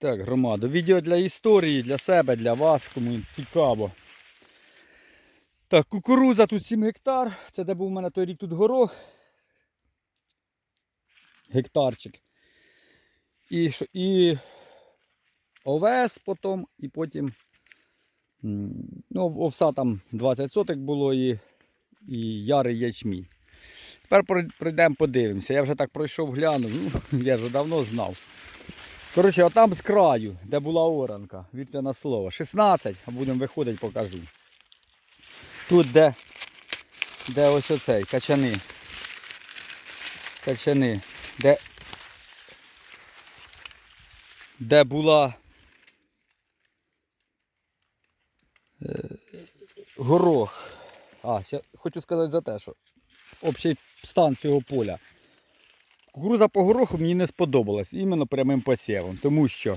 Так, громадо, відео для історії, для себе, для вас, кому цікаво. Так, кукуруза тут 7 гектар. Це де був у мене той рік тут горох. Гектарчик. І, і овес потім, і потім. Ну, овса там 20 соток було і, і ярий ячмінь. Тепер пройдемо, подивимося. Я вже так пройшов, глянув. Ну, я вже давно знав. Коротше, отам з краю, де була оранка, вітряне слово. 16, а будемо виходити, покажу. Тут де, де ось оцей, качани. Качани. Де, де була е, горох. А, ще хочу сказати за те, що общий стан цього поля. Кукуруза по гороху мені не сподобалась іменно прямим посівом, тому що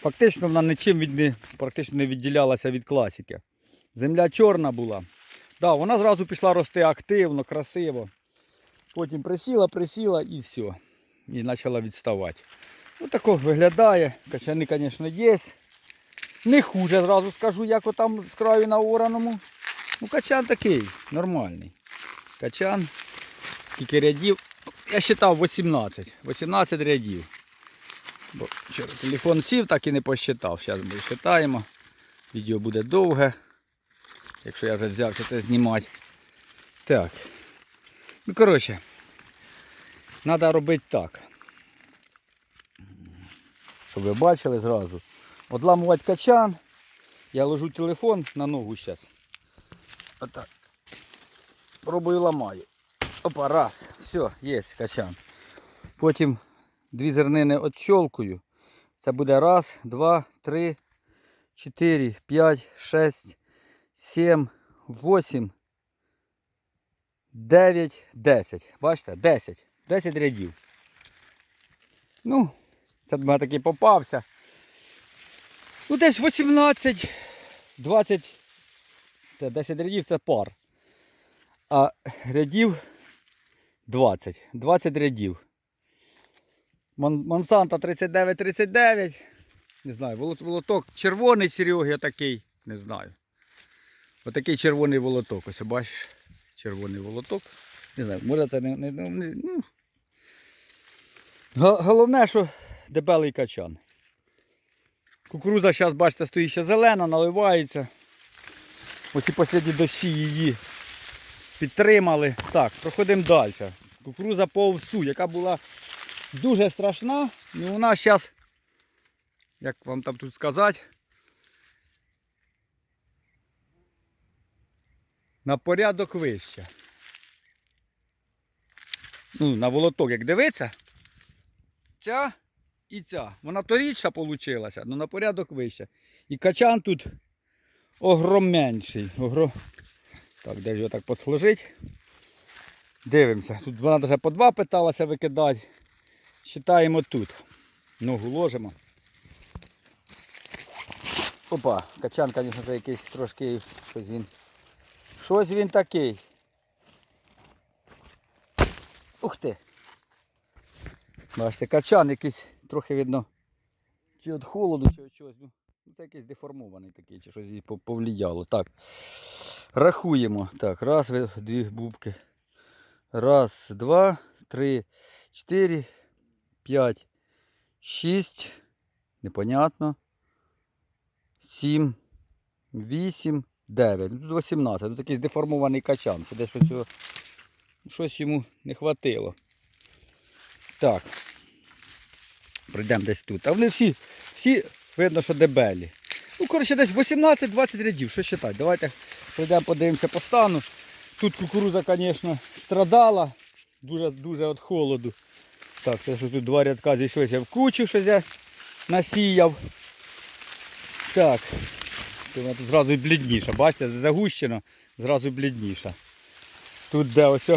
фактично вона нічим від не, практично не відділялася від класики. Земля чорна була. Да, вона зразу пішла рости активно, красиво. Потім присіла, присіла і все. І почала відставати. Ось тако виглядає. Качани, звісно, є. Не хуже, зразу скажу, як отам з краю на ораному. Ну, качан такий, нормальний. Качан. Скільки рядів. Я вважав 18. 18 рядів. Бо вчора телефон сів, так і не посчитав. Зараз ми считаємо. Відео буде довге. Якщо я вже взявся це знімати. Так. Ну, коротше, треба робити так. Щоб ви бачили зразу. Одламувати качан. Я ложу телефон на ногу зараз. Отак. Пробую ламаю. Опа, раз. Все, є качан. Потім дві зернини отщолкую. Це буде раз, два, три, чотири, п'ять, шесть, сім, вісім, дев'ять, десять. Бачите? Десять. Десять рядів. Ну, це мене такий попався. Ну, десь 18, 20, 10 рядів це пар. А рядів 20. 20 рядів. Мон- Монсанто 39-39. Не знаю, волоток червоний Сереги такий. Не знаю. Отакий червоний волоток. Ось бачиш. Червоний волоток. Не знаю, може це не, не, не ну. Головне, що дебелий качан. Кукуруза зараз, бачите, стоїть ще зелена, наливається. Оці останні дощі її підтримали. Так, проходимо далі. Кукуруза по овсу, яка була дуже страшна. І вона зараз, як вам там тут сказати, на порядок вища. Ну, на волоток, як дивиться, ця і ця. Вона торічна вийшла, але на порядок вища. І качан тут огроменший. Огро... Так, де ж його так посложити? Дивимося. Тут вона навіть по два питалася викидати. Считаємо тут. Ногу ложимо. Опа, качан, звісно, це якийсь трошки щось він. Щось він такий. Ух ти! Бачите, качан якийсь трохи видно. Чи від холоду, чи від чогось. Ну, це якийсь деформований такий, чи щось їй пов- повлияло. Так. Рахуємо. Так, раз, дві бубки. Раз, два, три, чотири, п'ять, шість. Непонятно. Сім, вісім, дев'ять. Ну, Тут 18. Тут такий деформований качан. Це десь цього щось йому не хватило. Так. Пройдемо десь тут. А вони всі, всі видно, що дебелі. Ну, коротше, десь 18-20 рядів. Що вважати? Давайте пройдемо, подивимося по стану. Тут кукуруза, звісно, страдала. Дуже дуже від холоду. Так, це що тут два рядка зійшлися в кучу, що я насіяв. Так. Вона тут зразу блідніша. Бачите, загущено, зразу блідніша. Тут де ось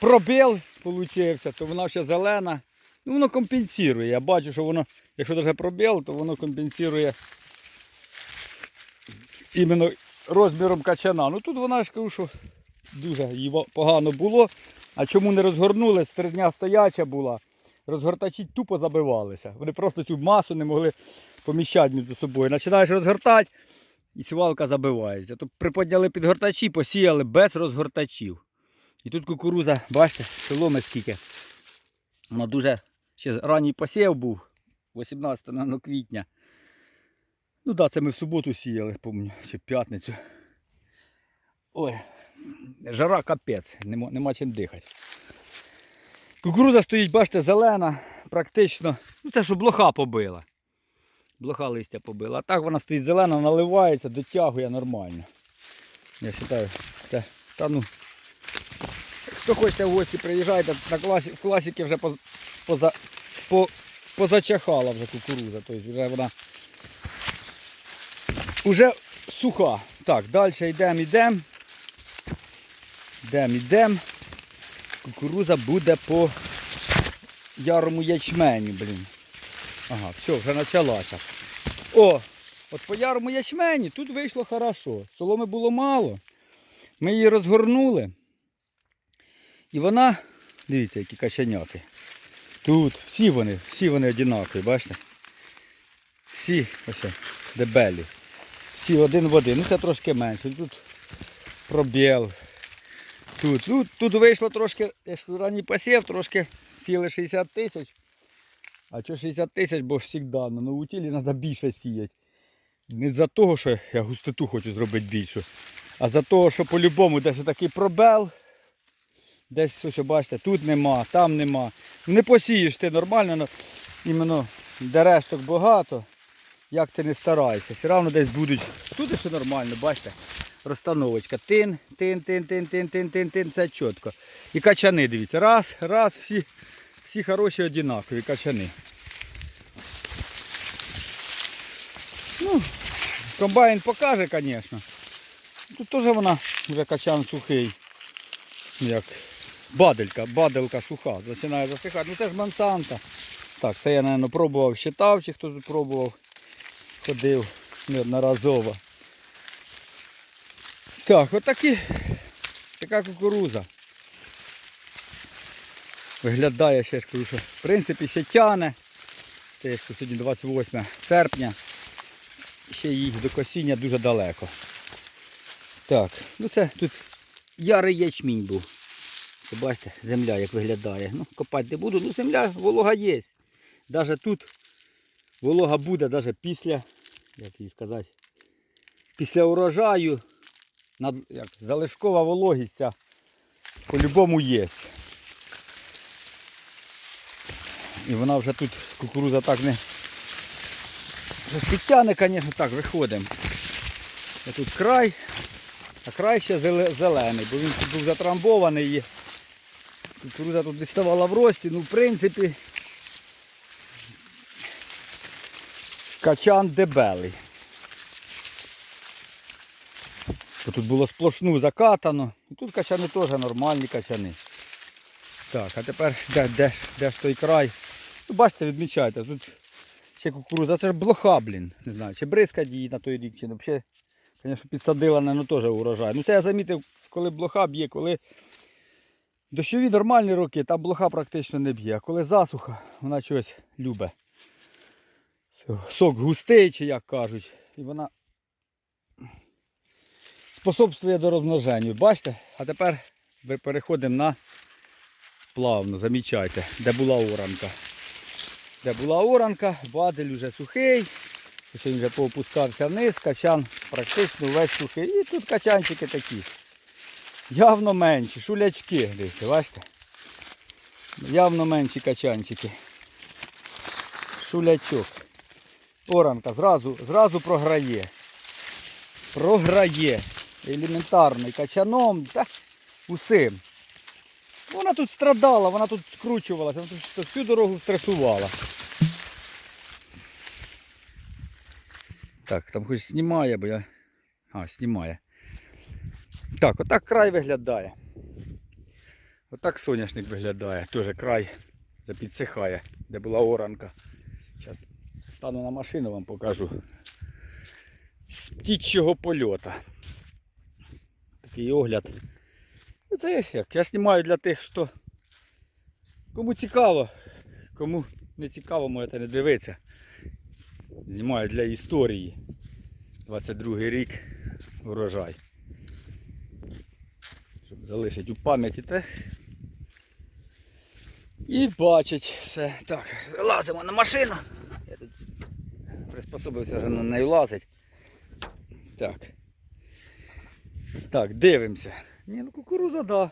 пробіл получився, то вона ще зелена. Ну, воно компенсує. Я бачу, що воно, якщо навіть пробіл, то воно компенсує іменно розміром качана. Ну тут вона ж кажу, що дуже її погано було. А чому не розгорнули? Три дня стояча була. розгортачі тупо забивалися. Вони просто цю масу не могли поміщати між собою. Починаєш розгортати, і сівалка забивається. То приподняли підгортачі, посіяли без розгортачів. І тут кукуруза, бачите, соломи скільки. Вона дуже ще ранній посів був, 18 наверно, квітня. Ну так, да, це ми в суботу сіяли, помню, чи в п'ятницю. Ой, жара капець, нема, нема чим дихати. Кукуруза стоїть, бачите, зелена, практично. Ну це що блоха побила. Блоха листя побила. А так вона стоїть зелена, наливається, дотягує нормально. Я вважаю, це, та ну. Хто хочете в гості, приїжджайте, на класі, в класіки вже поза, по, позачахала вже кукуруза. Тобто вже вона вже суха. Так, далі йдемо, йдемо. Йдемо, йдемо. Кукуруза буде по ярому ячменю, блін. Ага, все, вже почалася. О, от по ярому ячмені тут вийшло хорошо. Соломи було мало. Ми її розгорнули. І вона, дивіться, які качаняти. Тут всі вони, всі вони однакові, бачите? Всі ось дебелі. Всі один в один. Ну це трошки менше. Тут пробіл. Тут, тут, тут вийшло трошки, я ж ранній посів, трошки сіли 60 тисяч. А що 60 тисяч, бо завжди на новутілі треба більше сіяти. Не за того, що я густоту хочу зробити більшу, а за того, що по-любому десь такий пробел. Десь ось бачите, тут нема, там нема. Не посієш ти нормально, но іменно де решток багато. Як ти не старайся, все одно десь будуть. Тут все нормально, бачите. Розстановочка. Тин, тин, тин, тин, тин, тин, тин, тин, все чітко. І качани, дивіться. Раз, раз, всі, всі хороші однакові качани. Ну, комбайн покаже, звісно. Тут теж вона вже качан сухий. Як баделька, баделька суха. Починає засихати. Ну це ж Монсанта. Так, це я, мабуть, пробував, считав, чи тут пробував. Ходив неодноразово. Так, отакі, така кукуруза. Виглядає ще ж кажу, що в принципі ще тяне. Те, що сьогодні 28 серпня. Ще їх до косіння дуже далеко. Так, ну це тут ярий ячмінь був. Це бачите, земля як виглядає. Ну, копати не буду, ну земля, волога є. Навіть тут волога буде, навіть після, як їй сказати, після урожаю, над, як, залишкова вологість ця по-любому є. І вона вже тут кукуруза так не підтягне, звісно, так, виходимо. Тут край, а край ще зелений, бо він тут був затрамбований і кукуруза тут діставала в рості, ну в принципі качан дебелий. Тут було сплошну закатано. І тут качани теж нормальні качани. Так, а тепер де, де, де ж той край? Ну, бачите, відмічайте, тут ще кукуруза, це ж блоха, блін. Не знаю, чи бризкать її на той рік, чи не взагалі, звісно, підсадила, ну теж урожай. Ну це я замітив, коли блоха б'є, коли дощові нормальні роки, там блоха практично не б'є. А коли засуха, вона щось любить. Сок густий, чи як кажуть. І вона способствує до розмноження. Бачите? А тепер ми переходимо на плавно, замічайте, де була оранка. Де була оранка, бадель вже сухий. Ось Він вже поопускався вниз, качан практично весь сухий. І тут качанчики такі. Явно менші, шулячки, дивіться, бачите? Явно менші качанчики. Шулячок. Оранка зразу, зразу програє. Програє. Елементарний качаном та усім. Вона тут страдала, вона тут скручувалася, вона тут всю дорогу стресувала. Так, там хоч знімає, бо я... А, знімає. Так, отак край виглядає. Отак соняшник виглядає. Теж край вже підсихає, де була оранка. Зараз стану на машину, вам покажу. З птічого польота. Такий огляд. Ну, Це як, я знімаю для тих, хто кому цікаво, Кому не цікаво, можете не дивитися. Знімаю для історії. 22 рік урожай. Щоб залишити у пам'яті те. І бачить все. Так, лазимо на машину. Я тут приспособився вже на неї лазить. Так. Так, дивимося. Ні, ну кукуруза, да.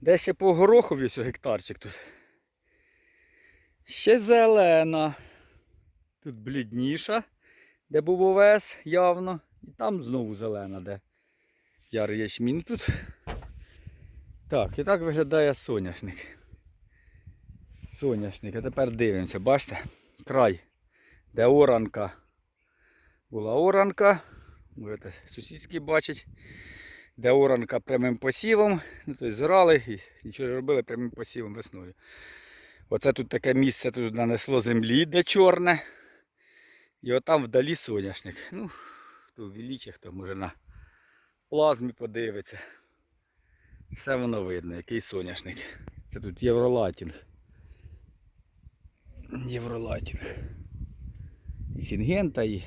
Де ще по горохові ось гектарчик тут. Ще зелена. Тут блідніша, де був овес явно. І там знову зелена, де ярий ячмінь. Тут. Так, і так виглядає соняшник. Соняшник. А тепер дивимося, бачите? Край, де оранка. Була оранка. Можете сусідський бачить. Де оранка прямим посівом. Ну, тобто зорали і нічого не робили прямим посівом весною. Оце тут таке місце тут нанесло землі, де чорне. І отам вдалі соняшник. Ну, хто ввеличе, хто може на плазмі подивиться. Все воно видно, який соняшник. Це тут євролатінг. Євролатінг. І Сінгента, і,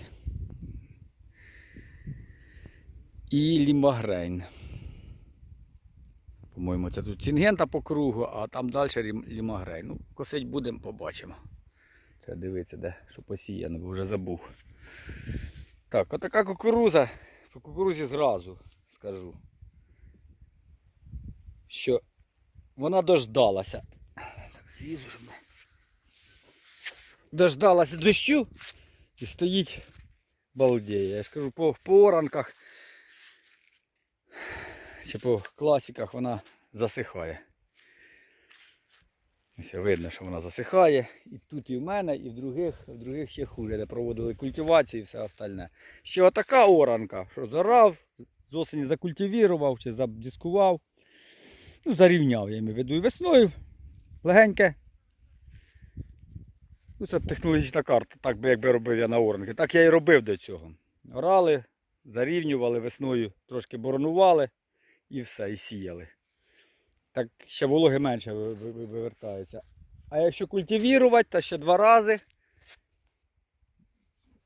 і Лімагрейн. По-моєму, це тут Сінгента по кругу, а там далі Лімагрейн. Ну, косить будемо, побачимо. Треба дивитися, де що посіяно, бо вже забув. Так, отака кукуруза. По кукурузі зразу скажу. Що вона дождалася. Так, злізу, щоб не. Дождалася дощу і стоїть балдеє. Я ж кажу, по, по оранках чи по класиках вона засихає. Ось видно, що вона засихає. І тут і в мене, і в других, в других ще хуже, де проводили культивацію і все остальне. Ще отака оранка, що зарав, з осені закультивірував чи задискував. Ну, зарівняв, я маю і весною. Легеньке. Ну, це технологічна карта, так би якби робив я на оранки. Так я і робив до цього. Орали, зарівнювали весною, трошки боронували і все, і сіяли. Так ще вологи менше ви- ви- ви- вивертається. А якщо культивірувати, то ще два рази,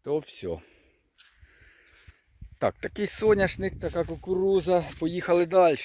то все. Так, такий соняшник, така кукуруза. Поїхали далі.